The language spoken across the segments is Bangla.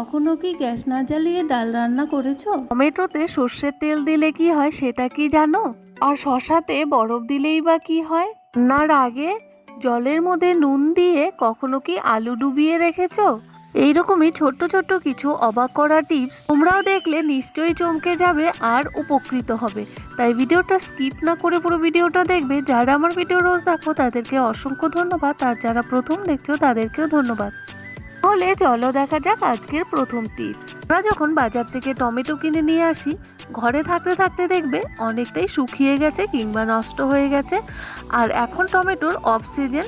কখনো কি গ্যাস না জ্বালিয়ে ডাল রান্না করেছ? টমেটোতে সর্ষের তেল দিলে কি হয় সেটা কি জানো? আর শশাতে বরফ দিলেই বা কি হয়? রান্নার আগে জলের মধ্যে নুন দিয়ে কখনো কি আলু ডুবিয়ে রেখেছো? এইরকমই ছোট্ট ছোট্ট কিছু অবাক করা টিপস তোমরাও দেখলে নিশ্চয়ই চমকে যাবে আর উপকৃত হবে। তাই ভিডিওটা স্কিপ না করে পুরো ভিডিওটা দেখবে। যারা আমার ভিডিও রোজ দেখো, তাদেরকে অসংখ্য ধন্যবাদ। আর যারা প্রথম দেখছ, তাদেরকেও ধন্যবাদ। তাহলে চলো দেখা যাক আজকের প্রথম টিপস আমরা যখন বাজার থেকে টমেটো কিনে নিয়ে আসি, ঘরে থাকতে থাকতে দেখবে অনেকটাই শুকিয়ে গেছে কিংবা নষ্ট হয়ে গেছে। আর এখন টমেটোর অফ সিজন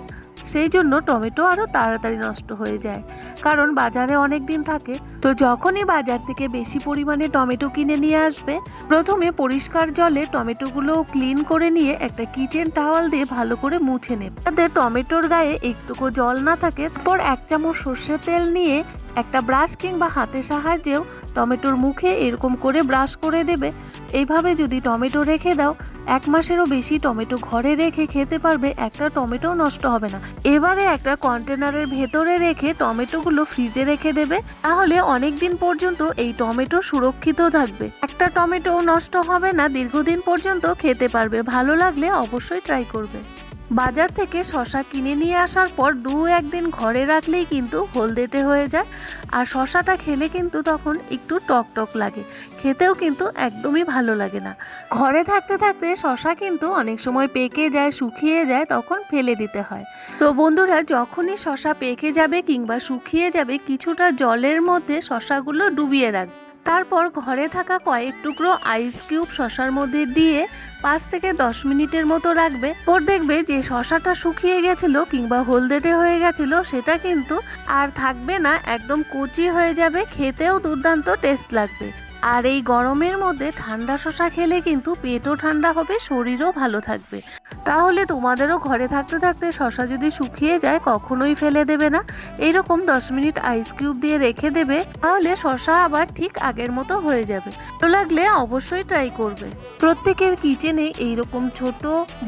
সেই জন্য টমেটো আরও তাড়াতাড়ি নষ্ট হয়ে যায়। কারণ বাজারে অনেক দিন থাকে, তো যখনই বাজার থেকে বেশি পরিমাণে টমেটো কিনে নিয়ে আসবে, প্রথমে পরিষ্কার জলে টমেটোগুলো ক্লিন করে নিয়ে একটা কিচেন টাওয়াল দিয়ে ভালো করে মুছে নেবে। যাতে টমেটোর গায়ে একটুকু জল না থাকে, তারপর এক চামচ সর্ষের তেল নিয়ে একটা ব্রাশ কিংবা হাতের সাহায্যেও টমেটোর মুখে এরকম করে ব্রাশ করে দেবে। এইভাবে যদি টমেটো রেখে দাও, এক মাসেরও বেশি টমেটো ঘরে রেখে খেতে পারবে, একটা টমেটো নষ্ট হবে না। এবারে একটা কন্টেনারের ভেতরে রেখে টমেটোগুলো ফ্রিজে রেখে দেবে, তাহলে অনেক দিন পর্যন্ত এই টমেটো সুরক্ষিত থাকবে। একটা টমেটো নষ্ট হবে না, দীর্ঘদিন পর্যন্ত খেতে পারবে। ভালো লাগলে অবশ্যই ট্রাই করবে। বাজার থেকে শশা কিনে নিয়ে আসার পর দু একদিন ঘরে রাখলেই কিন্তু হলদেটে হয়ে যায়। আর শশাটা খেলে কিন্তু তখন একটু টক টক লাগে। খেতেও কিন্তু একদমই ভালো লাগে না। ঘরে থাকতে থাকতে শশা কিন্তু অনেক সময় পেকে যায়, শুকিয়ে যায়, তখন ফেলে দিতে হয়। তো বন্ধুরা, যখনই শশা পেকে যাবে কিংবা শুকিয়ে যাবে, কিছুটা জলের মধ্যে শশাগুলো ডুবিয়ে রাখবে তারপর ঘরে থাকা কয়েক টুকরো আইস কিউব শশার মধ্যে দিয়ে পাঁচ থেকে দশ মিনিটের মতো রাখবে। পর দেখবে যে শশাটা শুকিয়ে গেছিল কিংবা হলদেটে হয়ে গেছিল, সেটা কিন্তু আর থাকবে না, একদম কচি হয়ে যাবে, খেতেও দুর্দান্ত টেস্ট লাগবে। আর এই গরমের মধ্যে ঠান্ডা শশা খেলে কিন্তু পেটও ঠান্ডা হবে, শরীরও ভালো থাকবে। তাহলে তোমাদেরও ঘরে থাকতে থাকতে শশা যদি শুকিয়ে যায়, কখনোই ফেলে দেবে না। এইরকম দশ মিনিট আইস কিউব দিয়ে রেখে দেবে, তাহলে শশা আবার ঠিক আগের মতো হয়ে যাবে। ভালো লাগলে অবশ্যই ট্রাই করবে। প্রত্যেকের কিচেনে এইরকম ছোট,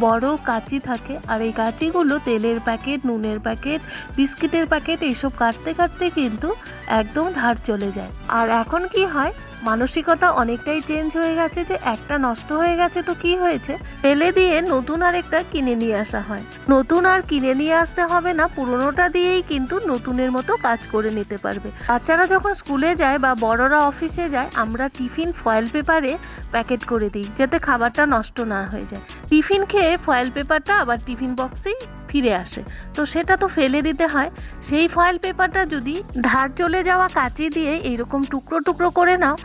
বড় কাঁচি থাকে। আর এই কাঁচিগুলো তেলের প্যাকেট নুনের প্যাকেট বিস্কিটের প্যাকেট এইসব কাটতে কাটতে কিন্তু একদম ধার চলে যায়। আর এখন কি হয় মানসিকতা অনেকটাই চেঞ্জ হয়ে গেছে যে একটা নষ্ট হয়ে গেছে তো কি হয়েছে? ফেলে দিয়ে নতুন আর একটা কিনে নিয়ে আসা হয়। নতুন আর কিনে নিয়ে আসতে হবে না, পুরোনোটা দিয়েই কিন্তু নতুনের মতো কাজ করে নিতে পারবে। বাচ্চারা যখন স্কুলে যায় বা বড়রা অফিসে যায়, আমরা টিফিন ফয়েল পেপারে প্যাকেট করে দিই, যাতে খাবারটা নষ্ট না হয়ে যায়। টিফিন খেয়ে ফয়েল পেপারটা আবার টিফিন বক্সেই ফিরে আসে। তো সেটা তো ফেলে দিতে হয়। সেই ফয়েল পেপারটা যদি ধার চলে যাওয়া কাঁচি দিয়ে এইরকম টুকরো টুকরো করে নাও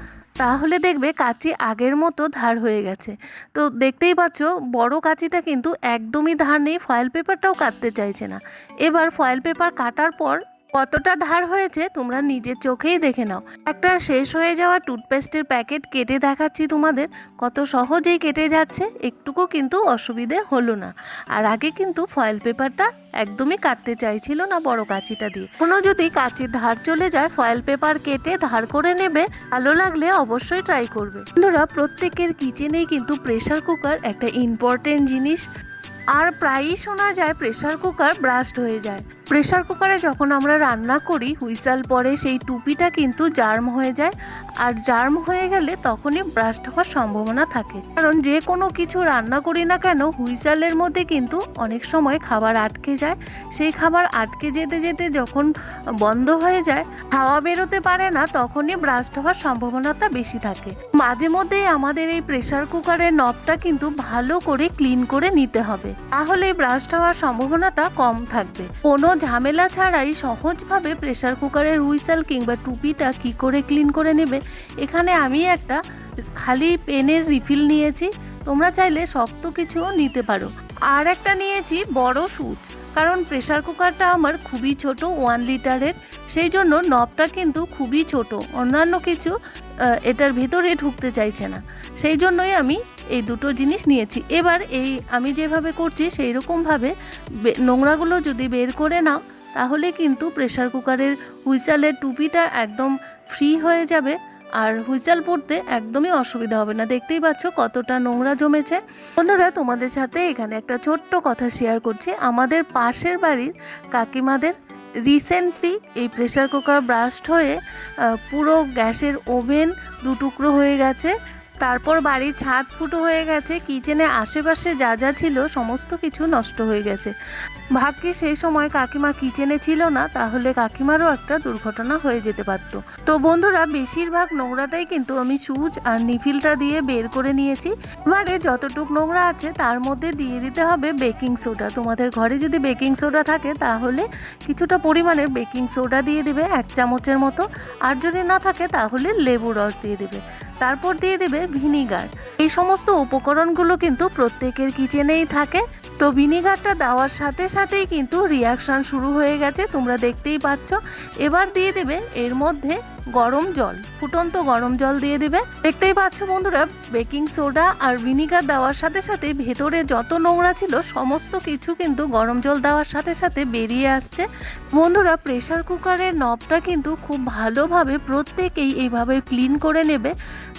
তাহলে দেখবে কাঁচি আগের মতো ধার হয়ে গেছে। তো দেখতেই পাচ্ছ, বড় কাঁচিটা কিন্তু একদমই ধার নেই ফয়েল পেপারটাও কাটতে চাইছে না। এবার ফয়েল পেপার কাটার পর কতটা ধার হয়েছে তোমরা নিজের চোখেই দেখে নাও। একটা শেষ হয়ে যাওয়া টুথপেস্টের প্যাকেট কেটে দেখাচ্ছি তোমাদের। কত সহজেই কেটে যাচ্ছে, একটুকু কিন্তু অসুবিধে হলো না। আর আগে কিন্তু ফয়েল পেপারটা একদমই কাটতে চাইছিল না বড় কাঁচিটা দিয়ে। কোনো যদি কাঁচির ধার চলে যায় ফয়েল পেপার কেটে ধার করে নেবে, ভালো লাগলে অবশ্যই ট্রাই করবে। বন্ধুরা, প্রত্যেকের কিচেনেই কিন্তু প্রেশার কুকার একটা ইম্পর্টেন্ট জিনিস। আর প্রায়ই শোনা যায় প্রেসার কুকার ব্রাস্ট হয়ে যায়। প্রেসার কুকারে যখন আমরা রান্না করি, হুইসাল পরে সেই টুপিটা কিন্তু জার্ম হয়ে যায়। আর জার্ম হয়ে গেলে তখনই ব্রাস্ট হওয়ার সম্ভাবনা থাকে। কারণ যে কোনো কিছু রান্না করি না কেন, হুইসালের মধ্যে কিন্তু অনেক সময় খাবার আটকে যায়। সেই খাবার আটকে যেতে যেতে যখন বন্ধ হয়ে যায় হাওয়া বেরোতে পারে না, তখনই ব্রাস্ট হওয়ার সম্ভাবনাটা বেশি থাকে। মাঝে মধ্যেই আমাদের এই প্রেসার কুকারের নবটা কিন্তু ভালো করে ক্লিন করে নিতে হবে। তাহলে ব্রাস্ট হওয়ার সম্ভাবনাটা কম থাকবে। কোনো ঝামেলা ছাড়াই সহজভাবে প্রেসার কুকারের হুইসেল কিংবা টুপিটা কি করে ক্লিন করে নেবে, এখানে আমি একটা খালি পেনের রিফিল নিয়েছি, তোমরা চাইলে শক্ত কিছুও নিতে পারো। আর একটা নিয়েছি বড় সুচ, কারণ প্রেসার কুকারটা আমার খুবই ছোট, ওয়ান লিটারের, সেই জন্য নবটা কিন্তু খুবই ছোট, অন্যান্য কিছু এটার ভেতরে ঢুকতে চাইছে না। সেই জন্যই আমি এই দুটো জিনিস নিয়েছি। এবার এই আমি যেভাবে করছি সেই রকমভাবে নোংরাগুলো যদি বের করে নাও, তাহলে কিন্তু প্রেশার কুকারের হুইসালের টুপিটা একদম ফ্রি হয়ে যাবে। আর হুইসাল পড়তে একদমই অসুবিধা হবে না। দেখতেই পাচ্ছ কতটা নোংরা জমেছে। বন্ধুরা, তোমাদের সাথে এখানে একটা ছোট্ট কথা শেয়ার করছি। আমাদের পাশের বাড়ির কাকিমাদের রিসেন্টলি এই প্রেসার কুকার ব্রাস্ট হয়ে পুরো গ্যাসের ওভেন দু টুকরো হয়ে গেছে। তারপর বাড়ির ছাদ ফুটো হয়ে গেছে, কিচেনে আশেপাশে যা যা ছিল সমস্ত কিছু নষ্ট হয়ে গেছে। ভাগ্যে সেই সময় কাকিমা কিচেনে ছিল না, তাহলে কাকিমারও একটা দুর্ঘটনা হয়ে যেতে পারত। তো বন্ধুরা, বেশিরভাগ নোংরাটাই কিন্তু আমি সুচ আর নিফিলটা দিয়ে বের করে নিয়েছি। এবারে যতটুক নোংরা আছে, তার মধ্যে দিয়ে দিতে হবে বেকিং সোডা। তোমাদের ঘরে যদি বেকিং সোডা থাকে, তাহলে কিছুটা পরিমাণে বেকিং সোডা দিয়ে দিবে, এক চামচের মতো। আর যদি না থাকে, তাহলে লেবু রস দিয়ে দিবে। তারপর দিয়ে দেবে ভিনিগার। এই সমস্ত উপকরণগুলো কিন্তু প্রত্যেকের কিচেনেই থাকে। তো ভিনিগারটা দেওয়ার সাথে সাথেই কিন্তু রিয়াকশান শুরু হয়ে গেছে, তোমরা দেখতেই পাচ্ছ। এবার দিয়ে দেবে এর মধ্যে গরম জল, ফুটন্ত গরম জল দিয়ে দেবে। দেখতেই পাচ্ছ বন্ধুরা, বেকিং সোডা আর ভিনিগার দেওয়ার সাথে সাথে ভেতরে যত নোংরা ছিল, সমস্ত কিছু কিন্তু গরম জল দেওয়ার সাথে সাথে বেরিয়ে আসছে। বন্ধুরা প্রেশার কুকারের নবটা কিন্তু খুব ভালোভাবে প্রত্যেকেই এইভাবে ক্লিন করে নেবে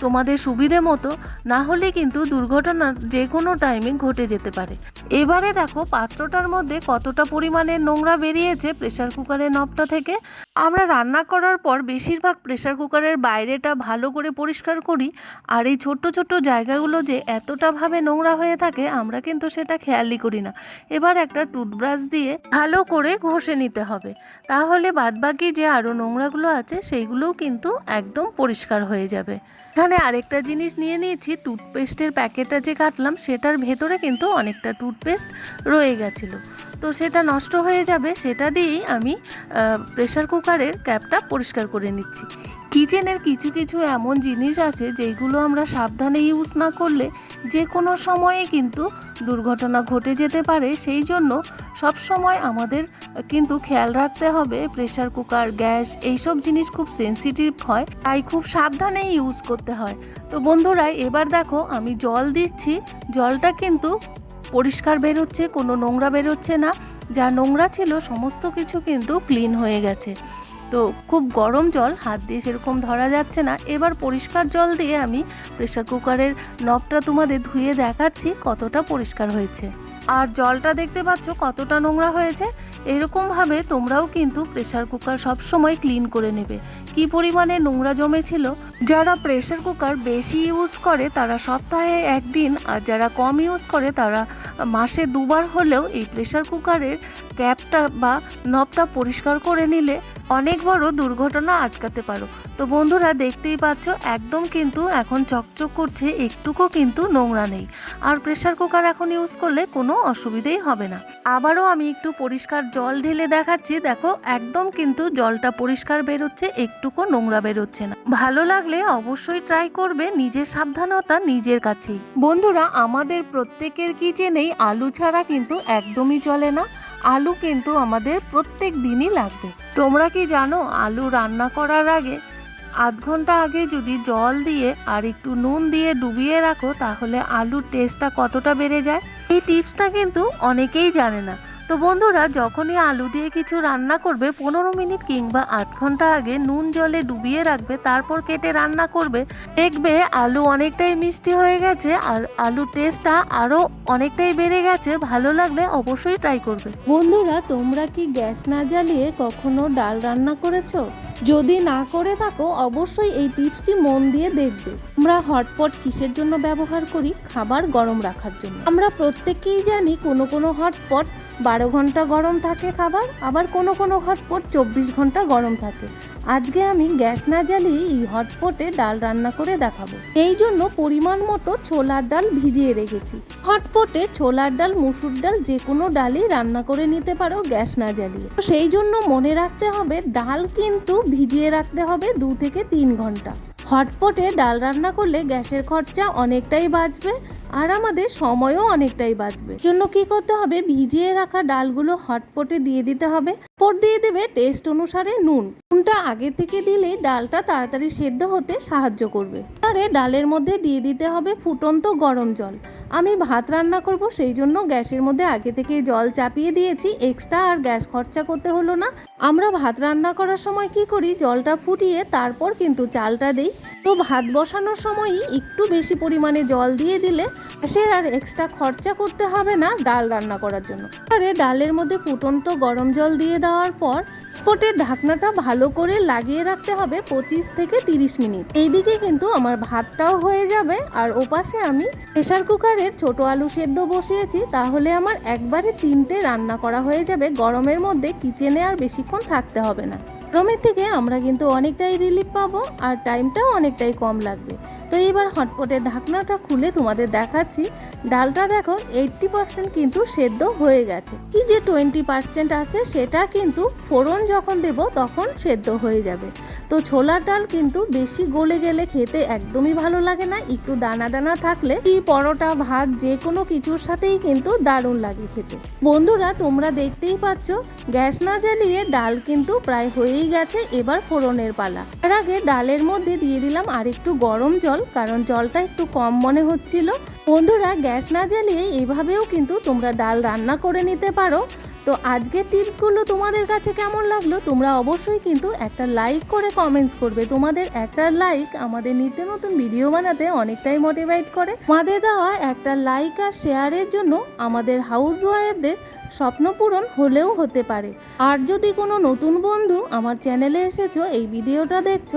তোমাদের সুবিধে মতো, না হলে কিন্তু দুর্ঘটনা যে কোনো টাইমে ঘটে যেতে পারে। এবারে দেখো, পাত্রটার মধ্যে কতটা পরিমাণে নোংরা বেরিয়েছে প্রেশার কুকারের নবটা থেকে। আমরা রান্না করার পর বেশিরভাগ প্রেসার কুকারের বাইরেটা ভালো করে পরিষ্কার করি আর এই ছোট্ট ছোট্ট জায়গাগুলো যে এতটা ভাবে নোংরা হয়ে থাকে, আমরা কিন্তু সেটা খেয়ালই করি না। এবার একটা টুথব্রাশ দিয়ে ভালো করে ঘষে নিতে হবে। তাহলে বাদবাকি যে আরও নোংরাগুলো আছে, সেইগুলোও কিন্তু একদম পরিষ্কার হয়ে যাবে। এখানে আরেকটা জিনিস নিয়ে নিয়েছি টুথপেস্টের প্যাকেটটা যে কাটলাম, সেটার ভেতরে কিন্তু অনেকটা টুথপেস্ট রয়ে গেছিল। তো সেটা নষ্ট হয়ে যাবে, সেটা দিয়েই আমি প্রেশার কুকারের ক্যাপটা পরিষ্কার করে নিচ্ছি। কিচেনের কিছু কিছু এমন জিনিস আছে যেগুলো আমরা সাবধানে ইউজ না করলে যে কোনো সময়ে কিন্তু দুর্ঘটনা ঘটে যেতে পারে। সেই জন্য সব সময় আমাদের কিন্তু খেয়াল রাখতে হবে প্রেশার কুকার গ্যাস এইসব জিনিস খুব সেনসিটিভ হয়, তাই খুব সাবধানে ইউজ করতে হয়। তো বন্ধুরা, এবার দেখো আমি জল দিচ্ছি। জলটা কিন্তু পরিষ্কার বেরোচ্ছে, কোনো নোংরা বেরোচ্ছে না। যা নোংরা ছিল, সমস্ত কিছু কিন্তু ক্লিন হয়ে গেছে। তো খুব গরম জল, হাত দিয়ে সেরকম ধরা যাচ্ছে না। এবার পরিষ্কার জল দিয়ে আমি প্রেশার কুকারের নবটা তোমাদের ধুয়ে দেখাচ্ছি কতটা পরিষ্কার হয়েছে। আর জলটা দেখতে পাচ্ছ কতটা নোংরা হয়েছে। এরকমভাবে তোমরাও কিন্তু প্রেশার কুকার সবসময় ক্লিন করে নেবে। কি পরিমাণে নোংরা জমেছিল? যারা প্রেশার কুকার বেশি ইউজ করে, তারা সপ্তাহে একদিন, আর যারা কম ইউজ করে, তারা মাসে দুবার হলেও এই প্রেশার কুকারের ক্যাপটা বা নবটা পরিষ্কার করে নিলে অনেক বড় দুর্ঘটনা আটকাতে পারো। তো বন্ধুরা দেখতেই পাচ্ছ, একদম কিন্তু এখন চকচক করছে, একটুকু কিন্তু নোংরা নেই। আর প্রেসার কুকার এখন ইউজ করলে কোনো অসুবিধেই হবে না। আবারও আমি একটু পরিষ্কার জল ঢেলে দেখাচ্ছি। দেখো, একদম কিন্তু জলটা পরিষ্কার বেরোচ্ছে, একটুকু নোংরা বেরোচ্ছে না। ভালো লাগলে অবশ্যই ট্রাই করবে, নিজের সাবধানতা নিজের কাছেই। বন্ধুরা, আমাদের প্রত্যেকের কিচেনেই আলু ছাড়া কিন্তু একদমই চলে না। আলু কিন্তু আমাদের প্রত্যেক দিনই লাগবে। তোমরা কি জানো, আলু রান্না করার আগে আধ ঘণ্টা আগে যদি জল দিয়ে আর একটু নুন দিয়ে ডুবিয়ে রাখো, তাহলে আলুর টেস্টটা কতটা বেড়ে যায়? এই টিপসটা কিন্তু অনেকেই জানে না। তো বন্ধুরা, যখনই আলু দিয়ে কিছু রান্না করবে, পনেরো মিনিট কিংবা আধ ঘণ্টা আগে নুন জলে ডুবিয়ে রাখবে, তারপর কেটে রান্না করবে। দেখবে আলু অনেকটাই মিষ্টি হয়ে গেছে আর আলু টেস্টটা আরও অনেকটাই বেড়ে গেছে। ভালো লাগলে অবশ্যই ট্রাই করবে। বন্ধুরা, তোমরা কি গ্যাস না জ্বালিয়ে কখনো ডাল রান্না করেছ? যদি না করে থাকো, অবশ্যই এই টিপসটি মন দিয়ে দেখবে। আমরা হটপট কিসের জন্য ব্যবহার করি? খাবার গরম রাখার জন্য। আমরা প্রত্যেকেই জানি কোনো কোনো হটপট বারো ঘণ্টা গরম থাকে খাবার, আবার কোনো কোনো হটপট চব্বিশ ঘণ্টা গরম থাকে। আজকে আমি গ্যাস না জ্বালিয়ে এই হটপটে ডাল রান্না করে দেখাবো। এই জন্য পরিমাণ মতো ছোলার ডাল ভিজিয়ে রেখেছি। হটপটে ছোলার ডাল, মুসুর ডাল যে কোনো ডালই রান্না করে নিতে পারো গ্যাস না জ্বালিয়ে। সেই জন্য মনে রাখতে হবে, ডাল কিন্তু ভিজিয়ে রাখতে হবে দু থেকে তিন ঘণ্টা। হটপটে ডাল রান্না করলে গ্যাসের খরচা অনেকটাই বাঁচবে আর আমাদের সময়ও অনেকটাই বাঁচবে। জন্য কি করতে হবে, ভিজিয়ে রাখা ডালগুলো হটপটে দিয়ে দিতে হবে। পর দিয়ে দেবে টেস্ট অনুসারে নুন। নুনটা আগে থেকে দিলেই ডালটা তাড়াতাড়ি সেদ্ধ হতে সাহায্য করবে। আরে ডালের মধ্যে দিয়ে দিতে হবে ফুটন্ত গরম জল। আমি ভাত রান্না করব, সেই জন্য গ্যাসের মধ্যে আগে থেকে জল চাপিয়ে দিয়েছি। এক্সট্রা আর গ্যাস খরচা করতে হলো না। আমরা ভাত রান্না করার সময় কি করি, জলটা ফুটিয়ে তারপর কিন্তু চালটা দেই। তো ভাত বসানোর সময়ই একটু বেশি পরিমাণে জল দিয়ে দিলে গ্যাসের আর এক্সট্রা খরচা করতে হবে না ডাল রান্না করার জন্য। আরে ডালের মধ্যে ফুটন্ত গরম জল দিয়ে দেওয়ার পর কোটের ঢাকনাটা ভালো করে লাগিয়ে রাখতে হবে পঁচিশ থেকে তিরিশ মিনিট। এইদিকে কিন্তু আমার ভাতটাও হয়ে যাবে আর ওপাশে আমি প্রেশার কুকারের ছোট আলু সেদ্ধ বসিয়েছি, তাহলে আমার একবারে তিনটে রান্না করা হয়ে যাবে। গরমের মধ্যে কিচেনে আর বেশিক্ষণ থাকতে হবে না। গরমের থেকে আমরা কিন্তু অনেকটাই রিলিফ পাবো আর টাইমটাও অনেকটাই কম লাগবে। তো এইবার হটপটের ঢাকনাটা খুলে তোমাদের দেখাচ্ছি। ডালটা দেখো এইটটি পার্সেন্ট কিন্তু সেদ্ধ হয়ে গেছে। কি যে টোয়েন্টি পার্সেন্ট আছে, সেটা কিন্তু ফোড়ন যখন দেব তখন সেদ্ধ হয়ে যাবে। তো ছোলার ডাল কিন্তু বেশি গলে গেলে খেতে একদমই ভালো লাগে না, একটু দানা দানা থাকলে এই পরোটা, ভাত যে কোনো কিছুর সাথেই কিন্তু দারুণ লাগে খেতে। বন্ধুরা, তোমরা দেখতেই পাচ্ছ, গ্যাস না জ্বালিয়ে ডাল কিন্তু প্রায় হয়েই গেছে এবার ফোড়নের পালা। তার আগে ডালের মধ্যে দিয়ে দিলাম আর একটু গরম জল কারণ জলটা একটু কম মনে হচ্ছিল। বন্ধুরা, গ্যাস না জ্বালিয়ে এইভাবেও কিন্তু তোমরা ডাল রান্না করে নিতে পারো। তো আজকের টিপসগুলো তোমাদের কাছে কেমন লাগল, তোমরা অবশ্যই কিন্তু একটা লাইক করে কমেন্টস করবে। তোমাদের একটা লাইক আমাদের নিত্য নতুন ভিডিও বানাতে অনেকটাই মোটিভেট করে। আমাদের দেওয়া একটা লাইক আর শেয়ারের জন্য আমাদের হাউস ওয়াইফদের স্বপ্ন পূরণ হলেও হতে পারে। আর যদি কোনো নতুন বন্ধু আমার চ্যানেলে এসেছ, এই ভিডিওটা দেখছ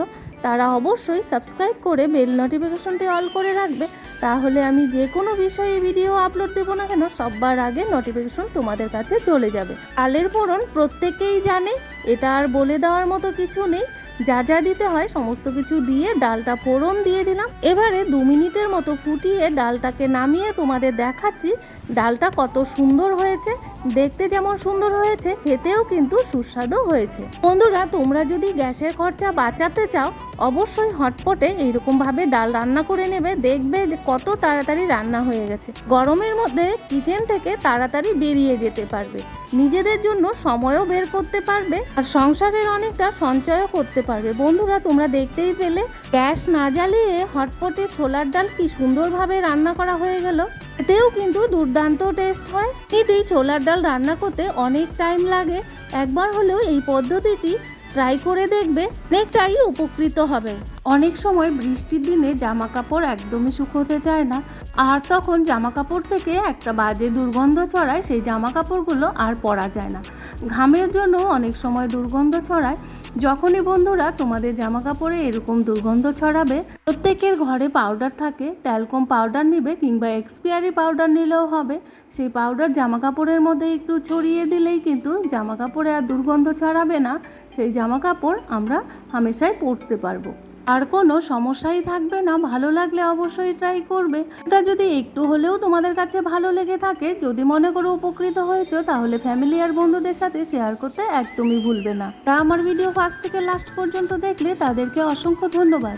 তারা অবশ্যই সাবস্ক্রাইব করে বেল নোটিফিকেশনটি অল করে রাখবে। তাহলে আমি যে কোনো বিষয়ে ভিডিও আপলোড দেবো না কেন সবার আগে নোটিফিকেশন তোমাদের কাছে চলে যাবে। আলের ফোড়ন প্রত্যেকেই জানে, এটা আর বলে দেওয়ার মতো কিছু নেই। যা যা দিতে হয় সমস্ত কিছু দিয়ে ডালটা ফোড়ন দিয়ে দিলাম। এবারে দু মিনিটের মতো ফুটিয়ে ডালটাকে নামিয়ে তোমাদের দেখাচ্ছি, ডালটা কত সুন্দর হয়েছে। দেখতে যেমন সুন্দর হয়েছে, খেতেও কিন্তু সুস্বাদু হয়েছে। বন্ধুরা, তোমরা যদি গ্যাসের খরচা বাঁচাতে চাও, অবশ্যই হটপটে এইরকমভাবে ডাল রান্না করে নেবে। দেখবে যে কত তাড়াতাড়ি রান্না হয়ে গেছে। গরমের মধ্যে কিচেন থেকে তাড়াতাড়ি বেরিয়ে যেতে পারবে। নিজেদের জন্য সময়ও বের করতে পারবে আর সংসারের অনেকটা সঞ্চয়ও করতে পারবে। বন্ধুরা, তোমরা দেখতেই পেলে, গ্যাস না জ্বালিয়ে হটপটে ছোলার ডাল কি সুন্দরভাবে রান্না করা হয়ে গেল। এতেও কিন্তু দুর্দান্ত টেস্ট হয়। এতেই ছোলার ডাল রান্না করতে অনেক টাইম লাগে। একবার হলেও এই পদ্ধতিটি ট্রাই করে দেখবে, অনেকটাই উপকৃত হবে। অনেক সময় বৃষ্টির দিনে জামা কাপড় একদমই শুকোতে চায় না। আর তখন জামা কাপড় থেকে একটা বাজে দুর্গন্ধ ছড়ায়, সেই জামা কাপড়গুলো আর পরা যায় না। ঘামের জন্য অনেক সময় দুর্গন্ধ ছড়ায়। যখনই বন্ধুরা তোমাদের জামা কাপড়ে এরকম দুর্গন্ধ ছড়াবে, প্রত্যেকের ঘরে পাউডার থাকে ট্যালকম পাউডার নিবে কিংবা এক্সপিয়ারি পাউডার নিলেও হবে। সেই পাউডার জামা কাপড়ের মধ্যে একটু ছড়িয়ে দিলেই কিন্তু জামা কাপড়ে আর দুর্গন্ধ ছড়াবে না। সেই জামা কাপড় আমরা হামেশাই পরতে পারব। আর কোনো সমস্যাই থাকবে না, ভালো লাগলে অবশ্যই ট্রাই করবে। এটা যদি একটু হলেও তোমাদের কাছে ভালো লেগে থাকে, যদি মনে করো উপকৃত হয়েছো, তাহলে ফ্যামিলি আর বন্ধুদের সাথে শেয়ার করতে একদমই ভুলবে না। আমার ভিডিও ফার্স্ট থেকে লাস্ট পর্যন্ত দেখলে তাদেরকে অসংখ্য ধন্যবাদ।